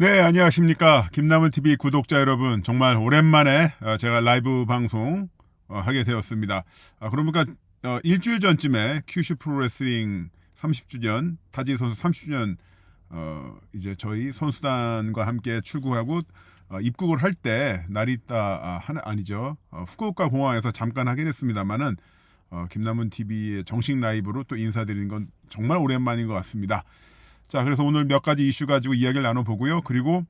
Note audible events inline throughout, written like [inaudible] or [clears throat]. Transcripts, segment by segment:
네, 안녕하십니까. 김남훈TV 구독자 여러분. 정말 오랜만에 어, 제가 라이브 방송 어, 하게 되었습니다. 아, 그러니까 어, 일주일 전쯤에 큐슈 프로레슬링 30주년, 타지 선수 30주년 어, 이제 저희 선수단과 함께 출국하고 어, 입국을 할 때 나리타 아. 어, 후쿠오카 공항에서 잠깐 하긴 했습니다만은 어, 김남훈 TV의 정식 라이브로 또 인사드리는 건 정말 오랜만인 것 같습니다. 자, 그래서 오늘 몇 가지 이슈 가지고 이야기를 나눠보고요. 그리고,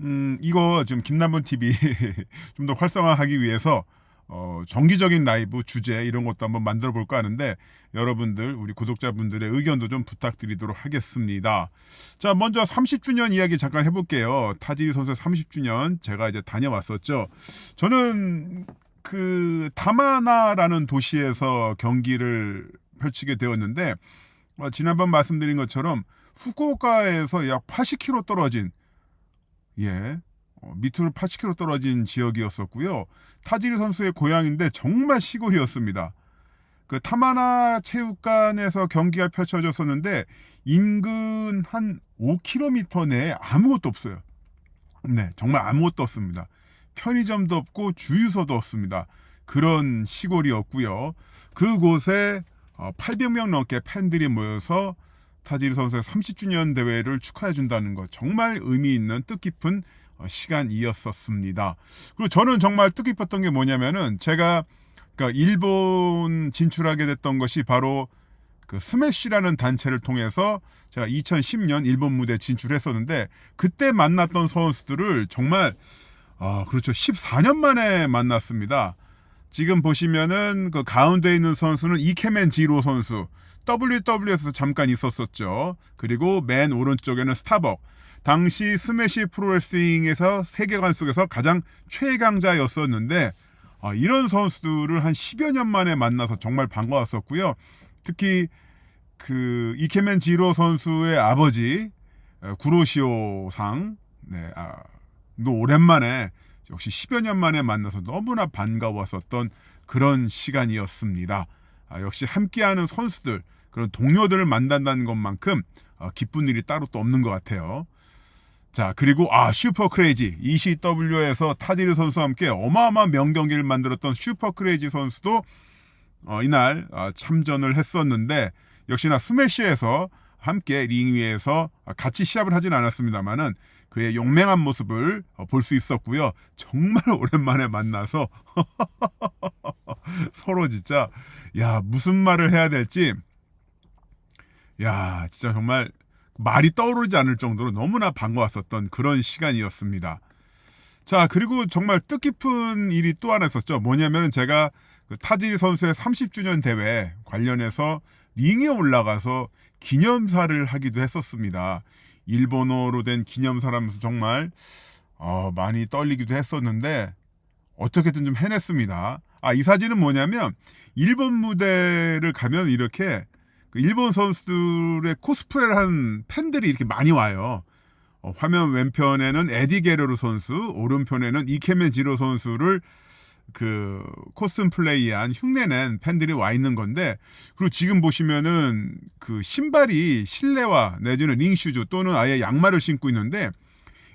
음, 이거 지금 김남분 TV [laughs] 좀 더 활성화하기 위해서, 어, 정기적인 라이브 주제 이런 것도 한번 만들어 볼까 하는데, 여러분들, 우리 구독자분들의 의견도 좀 부탁드리도록 하겠습니다. 자, 먼저 30주년 이야기 잠깐 해볼게요. 타지리 선수 30주년 제가 이제 다녀왔었죠. 저는 그 다마나라는 도시에서 경기를 펼치게 되었는데, 어, 지난번 말씀드린 것처럼 후쿠오카에서 약 80km 떨어진 예 어, 밑으로 80km 떨어진 지역이었었고요. 타지리 선수의 고향인데 정말 시골이었습니다. 그 타마나 체육관에서 경기가 펼쳐졌었는데 인근 한 5km 내에 아무것도 없어요. 네, 정말 아무것도 없습니다. 편의점도 없고 주유소도 없습니다. 그런 시골이었고요. 그곳에 800명 넘게 팬들이 모여서 타지리 선수의 30주년 대회를 축하해 준다는 것 정말 의미 있는 뜻깊은 어, 시간이었었습니다. 그리고 저는 정말 뜻깊었던 게 뭐냐면은 제가 그러니까 일본 진출하게 됐던 것이 바로 그 스매시라는 단체를 통해서 제가 2010년 일본 무대 진출했었는데 그때 만났던 선수들을 정말 아 그렇죠 14년 만에 만났습니다. 지금 보시면은 그 가운데 있는 선수는 이케맨 지로 선수 WW에서 잠깐 있었었죠. 그리고 맨 오른쪽에는 스타벅. 당시 스매시 프로레슬링에서 세계관 속에서 가장 최강자였었는데 아, 이런 선수들을 한 10여 년 만에 만나서 정말 반가웠었고요. 특히 그 이케맨 지로 선수의 아버지 에, 구로시오 상 네, 아, 또 오랜만에 역시 10여 년 만에 만나서 너무나 반가웠었던 그런 시간이었습니다. 아, 역시 함께하는 선수들 그런 동료들을 만난다는 것만큼 어, 기쁜 일이 따로 또 없는 것 같아요. 자 그리고 아 슈퍼 크레이지 ECW에서 타지르 선수와 함께 어마어마한 명경기를 만들었던 슈퍼 크레이지 선수도 어, 이날 어, 참전을 했었는데 역시나 스매시에서 함께 링 위에서 같이 시합을 하진 않았습니다만은 그의 용맹한 모습을 어, 볼수 있었고요. 정말 [laughs] 오랜만에 만나서 [laughs] 서로 진짜 야 무슨 말을 해야 될지 야 진짜 정말 말이 떠오르지 않을 정도로 너무나 반가웠었던 그런 시간이었습니다. 자 그리고 정말 뜻깊은 일이 또 하나 있었죠. 뭐냐면 제가 그 타지리 선수의 30주년 대회 관련해서 링에 올라가서 기념사를 하기도 했었습니다. 일본어로 된 기념사라면서 정말 어, 많이 떨리기도 했었는데 어떻게든 좀 해냈습니다. 아, 이 사진은 뭐냐면 일본 무대를 가면 이렇게 그 일본 선수들의 코스프레를 한 팬들이 이렇게 많이 와요. 어, 화면 왼편에는 에디 게르로 선수, 오른편에는 이케메 지로 선수를 그 코스튬 플레이한 흉내낸 팬들이 와 있는 건데 그리고 지금 보시면은 그 신발이 실내화 내지는 링슈즈 또는 아예 양말을 신고 있는데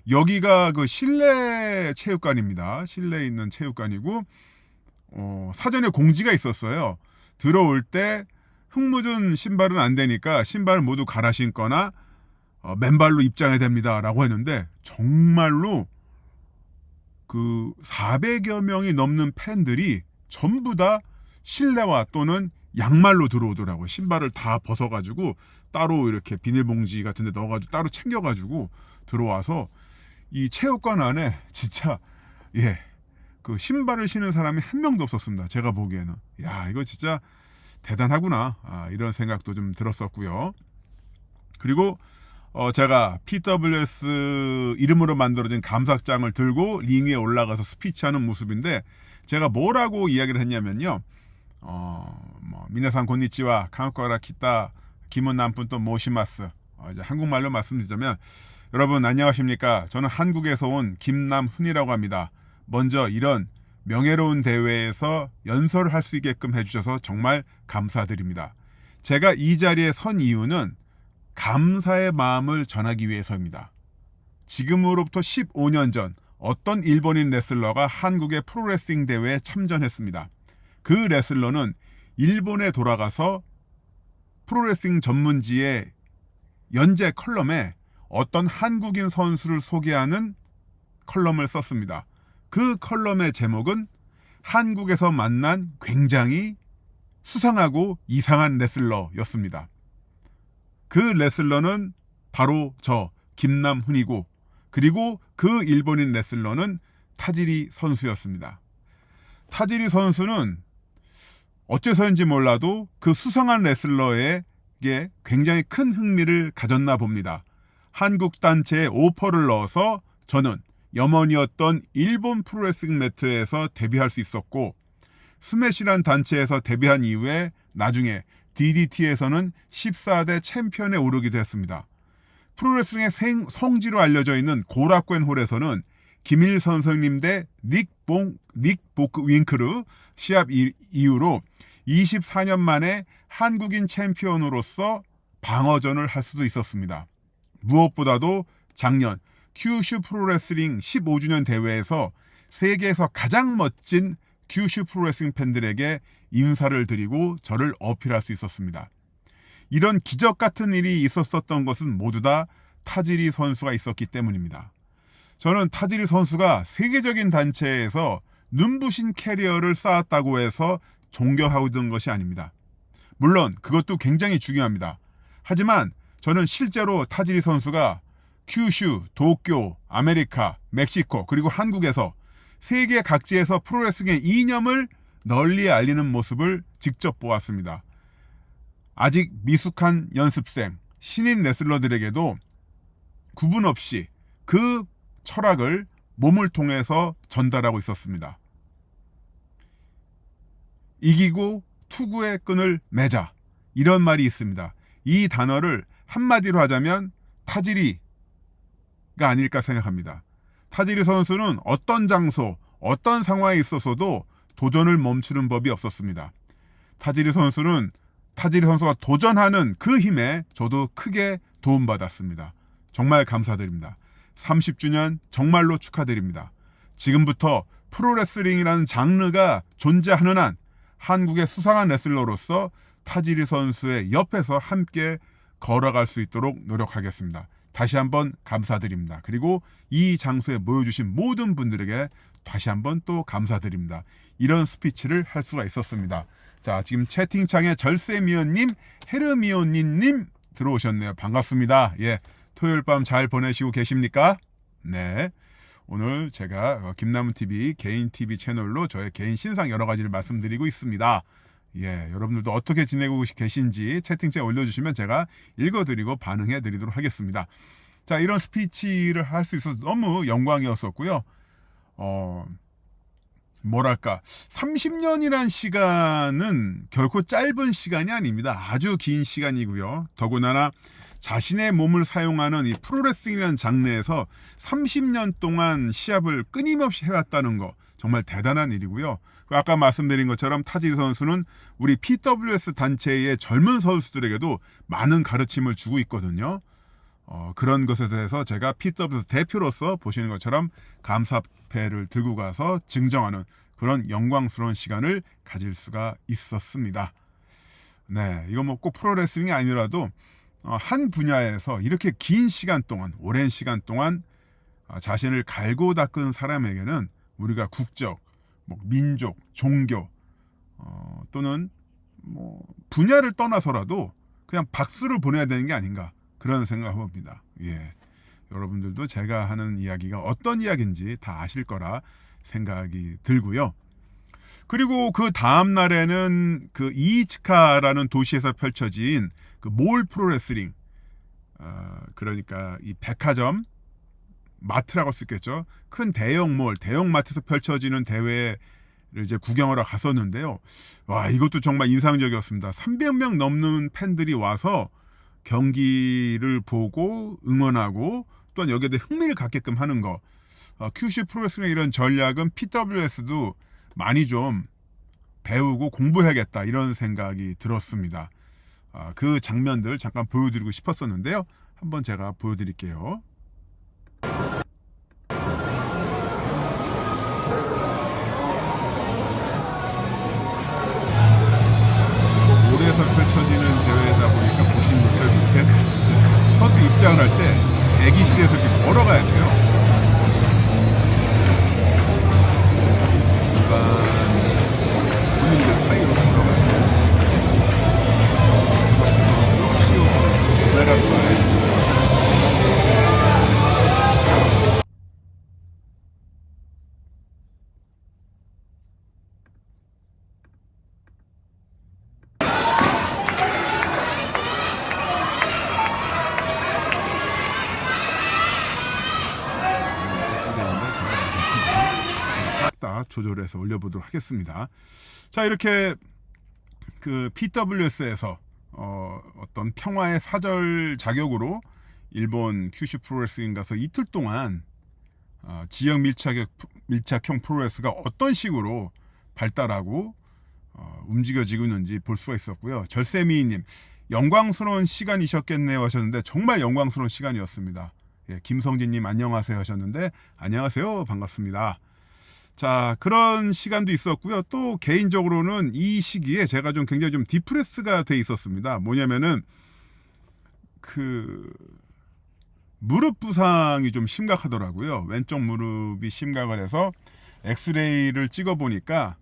여기가 그 실내 체육관입니다. 실내에 있는 체육관이고 어, 사전에 공지가 있었어요. 들어올 때 흙묻은 신발은 안 되니까 신발을 모두 갈아 신거나 어, 맨발로 입장해야 됩니다라고 했는데 정말로 그 400여 명이 넘는 팬들이 전부 다 실내화 또는 양말로 들어오더라고요. 신발을 다 벗어가지고 따로 이렇게 비닐봉지 같은 데 넣어가지고 따로 챙겨가지고 들어와서 이 체육관 안에 [laughs] 진짜 예. 그 신발을 신은 사람이 한 명도 없었습니다. 제가 보기에는. 야, 이거 진짜 대단하구나. 아, 이런 생각도 좀 들었었고요. 그리고 어, 제가 PWS 이름으로 만들어진 감사장을 들고 링 위에 올라가서 스피치하는 모습인데 제가 뭐라고 이야기를 했냐면요. 어, 뭐 미네산 곤니치와 강과라 키타 기문 남분 또 모시마스 어, 이제 한국말로 말씀드리자면 여러분 안녕하십니까? 저는 한국에서 온 김남훈이라고 합니다. 먼저 이런 명예로운 대회에서 연설을 할 수 있게끔 해주셔서 정말 감사드립니다. 제가 이 자리에 선 이유는 감사의 마음을 전하기 위해서입니다. 지금으로부터 15년 전 어떤 일본인 레슬러가 한국의 프로레슬링 대회에 참전했습니다. 그 레슬러는 일본에 돌아가서 프로레슬링 전문지의 연재 컬럼에 어떤 한국인 선수를 소개하는 컬럼을 썼습니다. 그 컬럼의 제목은 한국에서 만난 굉장히 수상하고 이상한 레슬러였습니다. 그 레슬러는 바로 저 김남훈이고 그리고 그 일본인 레슬러는 타지리 선수였습니다. 타지리 선수는 어째서인지 몰라도 그 수상한 레슬러에게 굉장히 큰 흥미를 가졌나 봅니다. 한국 단체에 오퍼를 넣어서 저는 염원이었던 일본 프로레슬링 매트에서 데뷔할 수 있었고 스매시란 단체에서 데뷔한 이후에 나중에 DDT에서는 14대 챔피언에 오르기도 했습니다. 프로레슬링의 생, 성지로 알려져 있는 고라쿠엔 홀에서는 김일 선생님 대 닉봉 닉보크 윙크르 시합 이, 이후로 24년 만에 한국인 챔피언으로서 방어전을 할 수도 있었습니다. 무엇보다도 작년 큐슈 프로레슬링 15주년 대회에서 세계에서 가장 멋진 큐슈 프로레슬링 팬들에게 인사를 드리고 저를 어필할 수 있었습니다. 이런 기적 같은 일이 있었었던 것은 모두 다 타지리 선수가 있었기 때문입니다. 저는 타지리 선수가 세계적인 단체에서 눈부신 캐리어를 쌓았다고 해서 존경하고 있는 것이 아닙니다. 물론 그것도 굉장히 중요합니다. 하지만 저는 실제로 타지리 선수가 큐슈, 도쿄, 아메리카, 멕시코 그리고 한국에서 세계 각지에서 프로레슬링의 이념을 널리 알리는 모습을 직접 보았습니다. 아직 미숙한 연습생, 신인 레슬러들에게도 구분 없이 그 철학을 몸을 통해서 전달하고 있었습니다. 이기고 투구의 끈을 매자. 이런 말이 있습니다. 이 단어를 한마디로 하자면 타지리가 아닐까 생각합니다. 타지리 선수는 어떤 장소, 어떤 상황에 있어서도 도전을 멈추는 법이 없었습니다. 타지리 선수는 타지리 선수가 도전하는 그 힘에 저도 크게 도움받았습니다. 정말 감사드립니다. 30주년 정말로 축하드립니다. 지금부터 프로레슬링이라는 장르가 존재하는 한 한국의 수상한 레슬러로서 타지리 선수의 옆에서 함께 걸어갈 수 있도록 노력하겠습니다. 다시 한번 감사드립니다. 그리고 이 장소에 모여주신 모든 분들에게 다시 한번 또 감사드립니다. 이런 스피치를 할 수가 있었습니다. 자, 지금 채팅창에 절세미연님, 헤르미온님 들어오셨네요. 반갑습니다. 예, 토요일 밤 잘 보내시고 계십니까? 네. 오늘 제가 김남은 TV 개인 TV 채널로 저의 개인 신상 여러 가지를 말씀드리고 있습니다. 예, 여러분들도 어떻게 지내고 계신지 채팅창에 올려주시면 제가 읽어드리고 반응해 드리도록 하겠습니다. 자, 이런 스피치를 할 수 있어서 너무 영광이었었고요. 어, 뭐랄까, 30년이란 시간은 결코 짧은 시간이 아닙니다. 아주 긴 시간이고요. 더구나 자신의 몸을 사용하는 이 프로레슬링이라는 장르에서 30년 동안 시합을 끊임없이 해왔다는 거 정말 대단한 일이고요. 아까 말씀드린 것처럼 타지 선수는 우리 PWS 단체의 젊은 선수들에게도 많은 가르침을 주고 있거든요. 어, 그런 것에 대해서 제가 PWS 대표로서 보시는 것처럼 감사패를 들고 가서 증정하는 그런 영광스러운 시간을 가질 수가 있었습니다. 네, 이거 뭐 꼭 프로레슬링이 아니라도 어, 한 분야에서 이렇게 긴 시간 동안, 오랜 시간 동안 어, 자신을 갈고 닦은 사람에게는 우리가 국적, 뭐 민족, 종교 어, 또는 뭐 분야를 떠나서라도 그냥 박수를 보내야 되는 게 아닌가 그런 생각을 봅니다. 예. 여러분들도 제가 하는 이야기가 어떤 이야기인지 다 아실 거라 생각이 들고요. 그리고 그 다음 날에는 그 이이츠카라는 도시에서 펼쳐진 그 몰 프로레슬링 어, 그러니까 이 백화점 마트라고 있겠죠. 큰 대형 몰, 대형 마트에서 펼쳐지는 대회를 이제 구경하러 갔었는데요. 와, 이것도 정말 인상적이었습니다. 300명 넘는 팬들이 와서 경기를 보고 응원하고 또한 여기에 대해 흥미를 갖게끔 하는 거. 어, QC 프로레슬링 이런 전략은 PWS도 많이 좀 배우고 공부해야겠다 이런 생각이 들었습니다. 아, 그 장면들 잠깐 보여드리고 싶었었는데요. 한번 제가 보여드릴게요. 조절해서 올려보도록 하겠습니다. 자 이렇게 그 PWS에서 어, 어떤 평화의 사절 자격으로 일본 큐슈 프로레슬링 가서 이틀 동안 어, 지역 밀착, 밀착형 프로레스가 어떤 식으로 발달하고 어, 움직여지고 있는지 볼 수가 있었고요. 절세미님 영광스러운 시간이셨겠네요 하셨는데 정말 영광스러운 시간이었습니다. 예, 김성진님 안녕하세요 하셨는데 안녕하세요 반갑습니다. 자 그런 시간도 있었고요. 또 개인적으로는 이 시기에 제가 좀 굉장히 좀 디프레스가 돼 있었습니다. 뭐냐면은 그 무릎 부상이 좀 심각하더라고요. 왼쪽 무릎이 심각을 해서 엑스레이를 찍어 보니까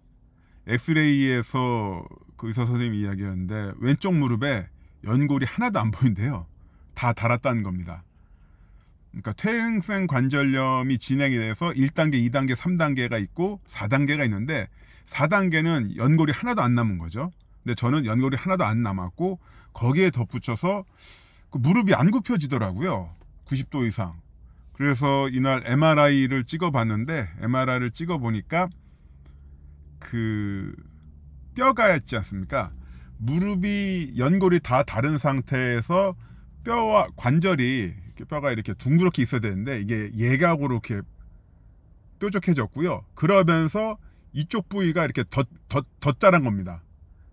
엑스레이에서 그 의사 선생님이 이야기하는데 왼쪽 무릎에 연골이 하나도 안 보인대요. 다 달았다는 겁니다. 그러니까 퇴행성 관절염이 진행이 돼서 1단계, 2단계, 3단계가 있고 4단계가 있는데 4단계는 연골이 하나도 안 남은 거죠. 근데 저는 연골이 하나도 안 남았고 거기에 덧붙여서 그 무릎이 안 굽혀지더라고요. 90도 이상. 그래서 이날 MRI를 찍어 봤는데 MRI를 찍어 보니까 그 뼈가 있지 않습니까? 무릎이 연골이 다 다른 상태에서 뼈와 관절이 뼈가 이렇게 둥그렇게 있어야 되는데 이게 예각으로 이렇게 뾰족해졌고요. 그러면서 이쪽 부위가 이렇게 덧, 덧, 덧 자란 겁니다.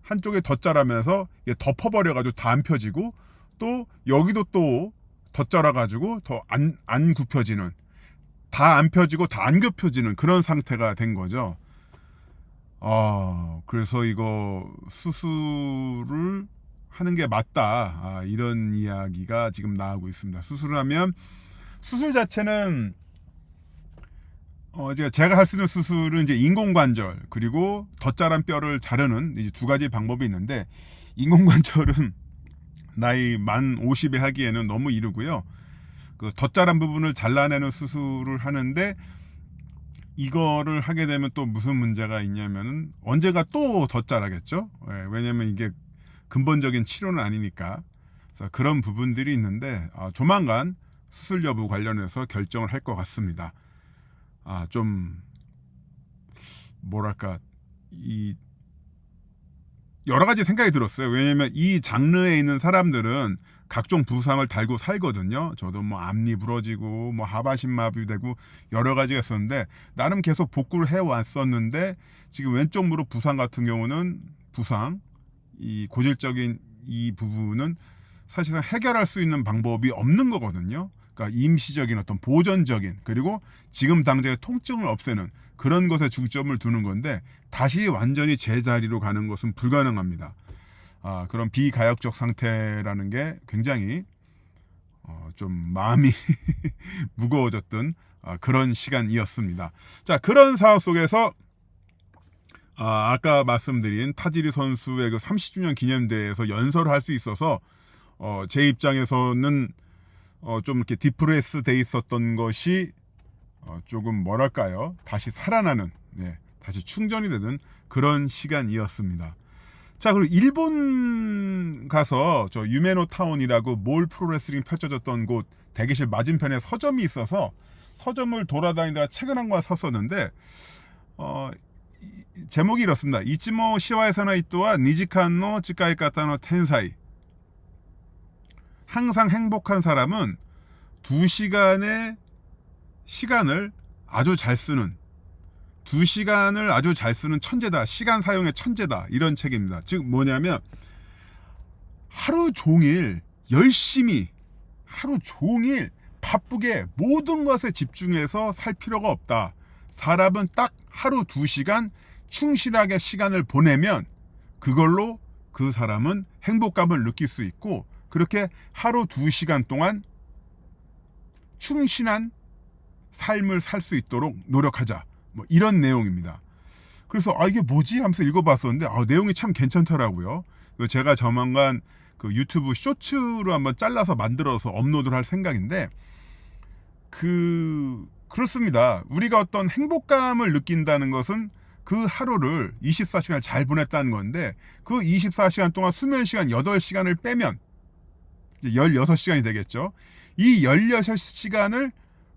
한쪽에 덧 자라면서 이게 덮어버려가지고 다 안 펴지고 또 여기도 또 덧 자라가지고 더 안 안 굽혀지는 다 안 펴지고 다 안 굽혀지는 그런 상태가 된 거죠. 아 그래서 이거 수술을 하는 게 맞다 아, 이런 이야기가 지금 나오고 있습니다. 수술을 하면 수술 자체는 어 제가 제가 할 수 있는 수술은 이제 인공관절 그리고 덧자란 뼈를 자르는 이제 두 가지 방법이 있는데 인공관절은 [laughs] 나이 만 50에 하기에는 너무 이르고요. 그 덧자란 부분을 잘라내는 수술을 하는데 이거를 하게 되면 또 무슨 문제가 있냐면은 언제가 또 덧자라겠죠. 예, 왜냐면 이게 근본적인 치료는 아니니까 그런 부분들이 있는데 아, 조만간 수술 여부 관련해서 결정을 할 것 같습니다. 아, 좀 뭐랄까 이 여러 가지 생각이 들었어요. 왜냐면 이 장르에 있는 사람들은 각종 부상을 달고 살거든요. 저도 뭐 앞니 부러지고 뭐 하반신 마비되고 여러 가지가 있었는데 나름 계속 복구를 해 왔었는데 지금 왼쪽 무릎 부상 같은 경우는 부상 이 고질적인 이 부분은 사실상 해결할 수 있는 방법이 없는 거거든요. 그러니까 임시적인 어떤 보전적인 그리고 지금 당장의 통증을 없애는 그런 것에 중점을 두는 건데 다시 완전히 제자리로 가는 것은 불가능합니다. 아, 그런 비가역적 상태라는 게 굉장히 어, 좀 마음이 [laughs] 무거워졌던 아, 그런 시간이었습니다. 자, 그런 상황 속에서 아, 아까 말씀드린 타지리 선수의 그 30주년 기념대회에서 연설을 할 수 있어서 어, 제 입장에서는 어, 좀 이렇게 디프레스 돼 있었던 것이 어, 조금 뭐랄까요 다시 살아나는 네, 다시 충전이 되는 그런 시간이었습니다. 자 그리고 일본 가서 저 유메노 타운이라고 몰 프로레슬링 펼쳐졌던 곳 대기실 맞은편에 서점이 있어서 서점을 돌아다니다가 책을 한 권 샀었는데 어, 이- 제목이 이렇습니다. 이치모 시와에사나 이토와 니지칸노 찌카이카타노 텐사이 항상 행복한 사람은 두 시간의 시간을 아주 잘 쓰는 두 시간을 아주 잘 쓰는 천재다. 시간 사용의 천재다. 이런 책입니다. 즉 뭐냐면 하루 종일 열심히 하루 종일 바쁘게 모든 것에 집중해서 살 필요가 없다. 사람은 딱 하루 두 시간 충실하게 시간을 보내면 그걸로 그 사람은 행복감을 느낄 수 있고 그렇게 하루 두 시간 동안 충실한 삶을 살 수 있도록 노력하자. 뭐 이런 내용입니다. 그래서 아 이게 뭐지 하면서 읽어봤었는데 아 내용이 참 괜찮더라고요. 제가 조만간 그 유튜브 쇼츠로 한번 잘라서 만들어서 업로드를 할 생각인데 그 그렇습니다. 우리가 어떤 행복감을 느낀다는 것은 그 하루를 24시간 잘 보냈다는 건데 그 24시간 동안 수면 시간 8시간을 빼면 이제 16시간이 되겠죠. 이 16시간을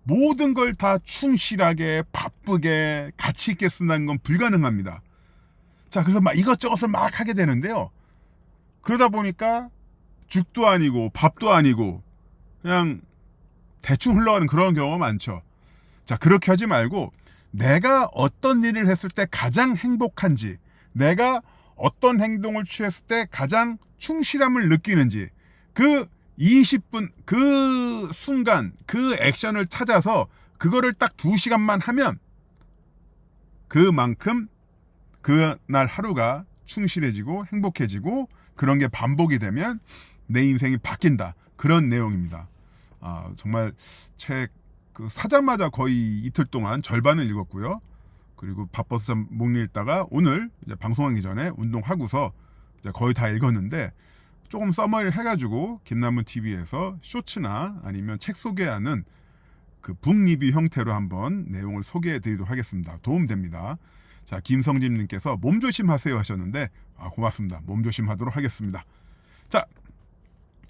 모든 걸 다 충실하게 바쁘게 가치 있게 쓴다는 건 불가능합니다. 자, 그래서 막 이것저것을 막 하게 되는데요. 그러다 보니까 죽도 아니고 밥도 아니고 그냥 대충 흘러가는 그런 경우가 많죠. 자, 그렇게 하지 말고 내가 어떤 일을 했을 때 가장 행복한지, 내가 어떤 행동을 취했을 때 가장 충실함을 느끼는지, 그 20분, 그 순간, 그 액션을 찾아서 그거를 딱 2시간만 하면 그만큼 그날 하루가 충실해지고 행복해지고 그런 게 반복이 되면 내 인생이 바뀐다. 그런 내용입니다. 아, 정말 책 그 사자마자 거의 이틀 동안 절반을 읽었고요. 그리고 바빠서 좀못 읽다가 오늘 이제 방송하기 전에 운동하고서 이제 거의 다 읽었는데 조금 써머리를 해가지고 김남문 TV에서 쇼츠나 아니면 책 소개하는 그 북리뷰 형태로 한번 내용을 소개해 드리도록 하겠습니다. 도움됩니다. 자, 김성진님께서 몸 조심하세요 하셨는데, 아, 고맙습니다. 몸 조심하도록 하겠습니다. 자,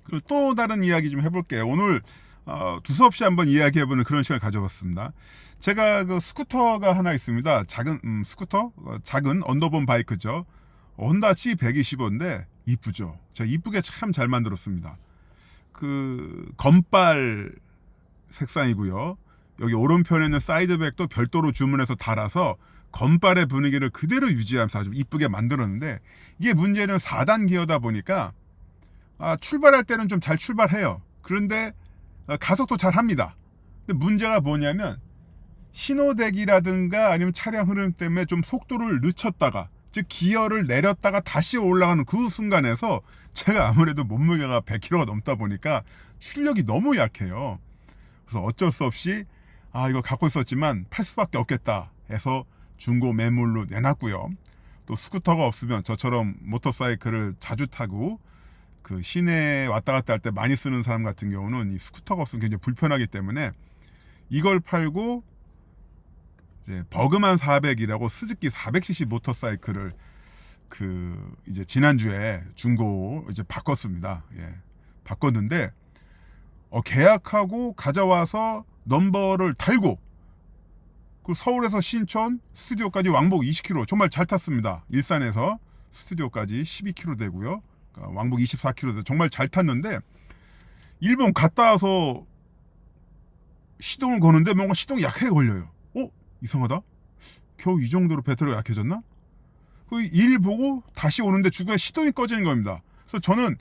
그리고 또 다른 이야기 좀 해볼게요. 오늘 어, 두서없이 한번 이야기해보는 그런 시간을 가져봤습니다. 제가 그 스쿠터가 하나 있습니다. 작은 음, 스쿠터, 어, 작은 언더본 바이크죠. 혼다 C125인데 이쁘죠. 제가 이쁘게 참 잘 만들었습니다. 그 건빨 색상이고요. 여기 오른편에는 사이드백도 별도로 주문해서 달아서 건빨의 분위기를 그대로 유지하면서 아주 이쁘게 만들었는데 이게 문제는 4단 기어다 보니까 아, 출발할 때는 좀 잘 출발해요. 그런데 어, 가속도 잘 합니다. 근데 문제가 뭐냐면 신호대기라든가 아니면 차량 흐름 때문에 좀 속도를 늦췄다가 즉 기어를 내렸다가 다시 올라가는 그 순간에서 제가 아무래도 몸무게가 100kg가 넘다 보니까 출력이 너무 약해요. 그래서 어쩔 수 없이 아 이거 갖고 있었지만 팔 수밖에 없겠다 해서 중고 매물로 내놨고요. 또 스쿠터가 없으면 저처럼 모터사이클을 자주 타고 그 시내에 왔다 갔다 할 때 많이 쓰는 사람 같은 경우는 이 스쿠터가 없으면 굉장히 불편하기 때문에 이걸 팔고 이제 버그만 400이라고 스즈키 400cc 모터사이클을 그 이제 지난주에 중고 이제 바꿨습니다. 예. 바꿨는데 어, 계약하고 가져와서 넘버를 달고 그 서울에서 신촌 스튜디오까지 왕복 20km 정말 잘 탔습니다. 일산에서 스튜디오까지 12km 되고요. 그러니까 왕복 24km 돼 정말 잘 탔는데 일본 갔다 와서 시동을 거는데 뭔가 시동이 약하게 걸려요. 어 이상하다. 겨우 이 정도로 배터리가 약해졌나? 그일 보고 다시 오는데 중간에 시동이 꺼지는 겁니다. 그래서 저는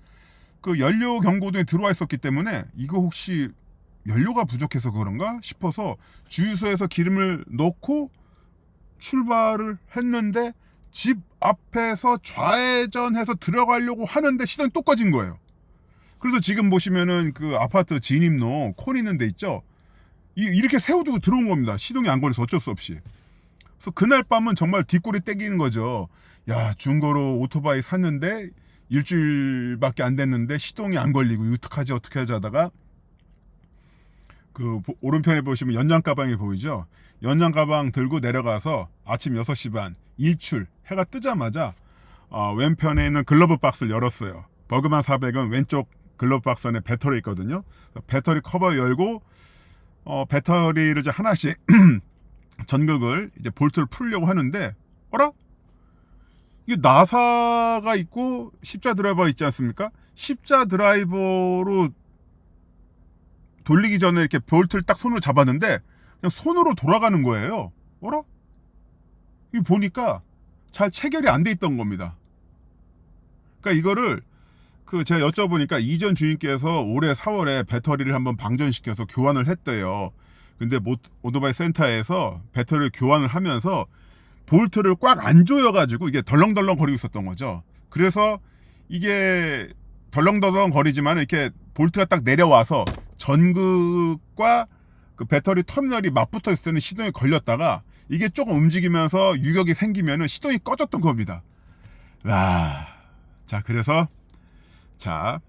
그 연료 경고등이 들어와 있었기 때문에 이거 혹시 연료가 부족해서 그런가 싶어서 주유소에서 기름을 넣고 출발을 했는데 집 앞에서 좌회전해서 들어가려고 하는데 시동이 또 꺼진 거예요. 그래서 지금 보시면은 그 아파트 진입로 콘 있는 데 있죠. 이- 이렇게 세워두고 들어온 겁니다. 시동이 안 걸려서 어쩔 수 없이. 그래서 그날 밤은 정말 뒷골이 떼기는 거죠. 야 중고로 오토바이 샀는데 일주일밖에 안 됐는데 시동이 안 걸리고 어떡하지 어떻게 하지 하다가 그 보- 오른편에 보시면 연장 가방이 보이죠. 연장 가방 들고 내려가서 아침 6시 반 일출 해가 뜨자마자 어, 왼편에 있는 글러브 박스를 열었어요. 버그만 400은 왼쪽 글러브 박스 안에 배터리 있거든요. 배터리 커버 열고 어, 배터리를 이제 하나씩 [clears throat] 전극을 이제 볼트를 풀려고 하는데 어라? 이게 나사가 있고 십자 드라이버가 있지 않습니까? 십자 드라이버로 돌리기 전에 이렇게 볼트를 딱 손으로 잡았는데 그냥 손으로 돌아가는 거예요. 어라? 이 보니까 잘 체결이 안 돼 있던 겁니다. 그러니까 이거를 그 제가 여쭤보니까 이전 주인께서 올해 4월에 배터리를 한번 방전시켜서 교환을 했대요. 근데 모- 오토바이 센터에서 배터리를 교환을 하면서 볼트를 꽉 안 조여가지고 이게 덜렁덜렁 거리고 있었던 거죠. 그래서 이게 덜렁덜렁 거리지만 이렇게 볼트가 딱 내려와서 전극과 그 배터리 터미널이 맞붙어 있을 때는 시동이 걸렸다가 이게 조금 움직이면서 유격이 생기면은 시동이 꺼졌던 겁니다. 와. 자, 그래서 자,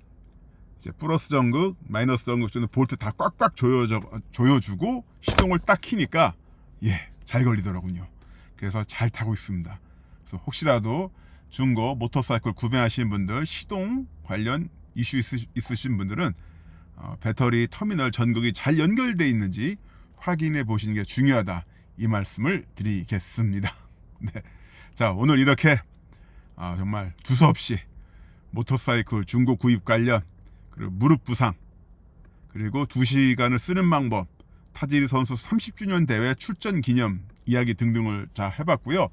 이제 플러스 전극, 마이너스 전극 중에 볼트 다 꽉꽉 조여져, 조여주고 시동을 딱 키니까 예, 잘 걸리더라군요. 그래서 잘 타고 있습니다. 그래서 혹시라도 중고 모터사이클 구매하시는 분들 시동 관련 이슈 있으, 있으신 분들은 어, 배터리 터미널 전극이 잘 연결돼 있는지 확인해 보시는 게 중요하다 이 말씀을 드리겠습니다. [laughs] 네, 자 오늘 이렇게 아, 정말 두서없이 모터사이클 중고 구입 관련 그리고 무릎 부상 그리고 2시간을 쓰는 방법 타지리 선수 30주년 대회 출전 기념 이야기 등등을 자 해봤고요.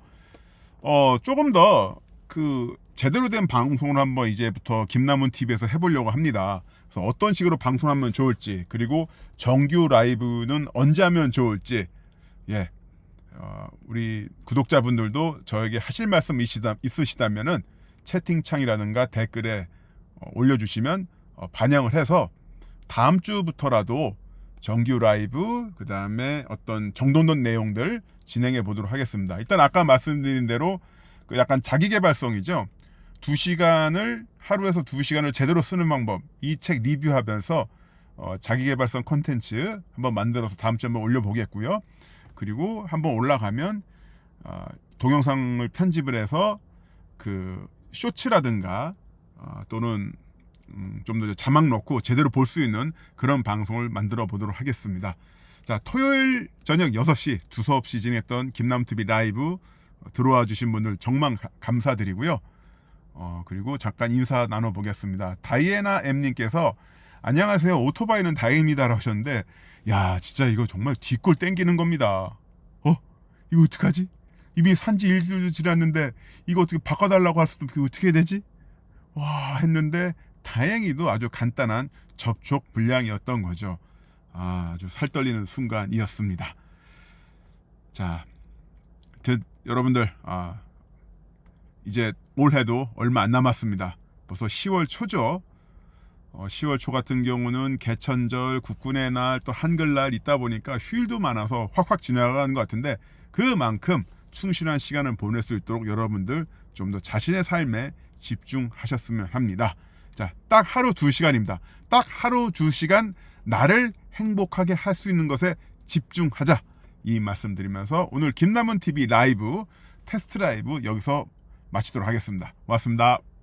어 조금 더 그 제대로 된 방송을 한번 이제부터 김남훈 TV에서 해보려고 합니다. 그래서 어떤 식으로 방송하면 좋을지 그리고 정규 라이브는 언제 하면 좋을지 예 어, 우리 구독자분들도 저에게 하실 말씀 있으시다, 있으시다면은 채팅창이라든가 댓글에 어, 올려주시면 어, 반영을 해서 다음 주부터라도 정규 라이브 그 다음에 어떤 정돈돈 내용들 진행해 보도록 하겠습니다. 일단 아까 말씀드린 대로 그 약간 자기개발성이죠. 두 시간을 하루에서 두 시간을 제대로 쓰는 방법 이 책 리뷰하면서 어, 자기개발성 컨텐츠 한번 만들어서 다음 주에 한번 올려보겠고요. 그리고 한번 올라가면 어, 동영상을 편집을 해서 그 쇼츠라든가 어, 또는 음, 좀더 자막 넣고 제대로 볼 수 있는 그런 방송을 만들어 보도록 하겠습니다. 자, 토요일 저녁 6시 두서없이 진행했던 김남TV 라이브 들어와 주신 분들 정말 가- 감사드리고요. 어, 그리고 잠깐 인사 나눠보겠습니다. 다이애나 M님께서 안녕하세요. 오토바이는 다행입니다라고 하셨는데, 야, 진짜 이거 정말 뒷골 땡기는 겁니다. 어? 이거 어떡하지? 이미 산지 일주일 지났는데, 이거 어떻게 바꿔달라고 할 수도 어떻게 되지? 와, 했는데, 다행히도 아주 간단한 접촉 불량이었던 거죠. 아, 아주 살떨리는 순간이었습니다. 자, 하여튼 여러분들, 아, 이제 올해도 얼마 안 남았습니다. 벌써 10월 초죠. 어, 10월 초 같은 경우는 개천절, 국군의 날, 또 한글날 있다 보니까 휴일도 많아서 확확 지나가는 것 같은데 그만큼 충실한 시간을 보낼 수 있도록 여러분들 좀 더 자신의 삶에 집중하셨으면 합니다. 자, 딱 하루 두 시간입니다. 딱 하루 두 시간 나를 행복하게 할 수 있는 것에 집중하자. 이 말씀드리면서 오늘 김남은 TV 라이브 테스트 라이브 여기서 마치도록 하겠습니다. 고맙습니다.